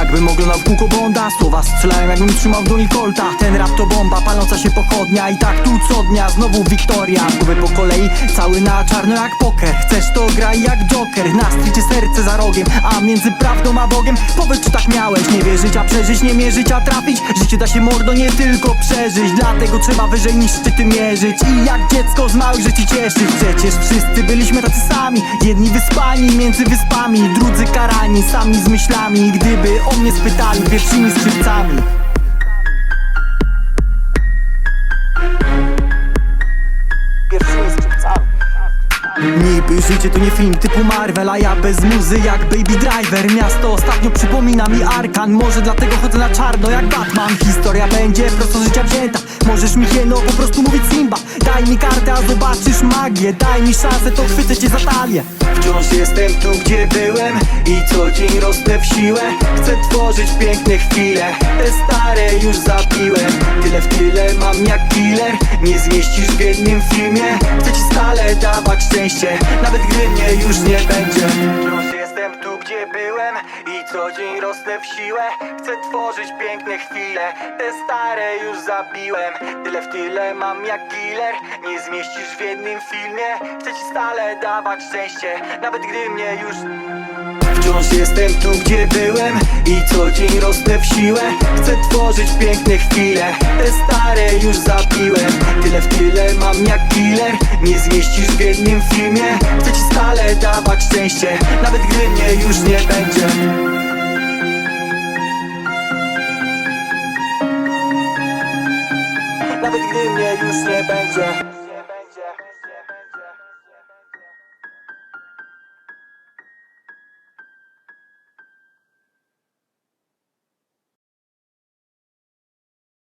Jakbym oglądał kółko Bonda. Słowa strzelają jakbym trzymał w dłoni kolta. Ten rap to bomba, paląca się pochodnia. I tak tu co dnia, znowu Wiktoria. Głowy po kolei, cały na czarno jak poker. Chcesz to graj jak Joker. Nastrój czy serce za rogiem A między prawdą a Bogiem. Powiedz czy tak miałeś. Nie wierzyć, a przeżyć, nie mierzyć, a trafić. Życie da się mordo nie tylko przeżyć. Dlatego trzeba wyżej niż szczyty mierzyć. I jak dziecko z małych rzeczy cieszyć. Przecież wszyscy byliśmy tacy sami. Jedni wyspani między wyspami. Drudzy karani sami z myślami. Gdyby o mnie spytali pierwszymi skrzypcami? Niby życie to nie film typu Marvel A ja bez muzy jak Baby Driver. Miasto ostatnio przypomina mi Arkan. Może dlatego chodzę na czarno jak Batman. Historia będzie prosto życia wzięta. Możesz mi hieno po prostu mówić Simba. Daj mi kartę, a zobaczysz magię. Daj mi szansę, to chwycę cię za talię. Wciąż jestem tu, gdzie byłem Rosnę w siłę. Chcę tworzyć piękne chwile Te stare już zabiłem. Tyle w tyle mam jak killer Nie zmieścisz w jednym filmie. Chcę ci stale dawać szczęście Nawet gdy mnie już nie będzie. Wciąż jestem tu, gdzie byłem I co dzień rosnę w siłę. Chcę tworzyć piękne chwile Te stare już zabiłem. Tyle w tyle mam jak killer Nie zmieścisz w jednym filmie. Chcę ci stale dawać szczęście Nawet gdy mnie już Wciąż jestem tu, gdzie byłem I co dzień rosnę w siłę. Chcę tworzyć piękne chwile Te stare już zabiłem. Tyle w tyle mam jak killer Nie zmieścisz w jednym filmie. Chcę ci stale dawać szczęście Nawet gdy mnie już nie będzie. Nawet gdy mnie już nie będzie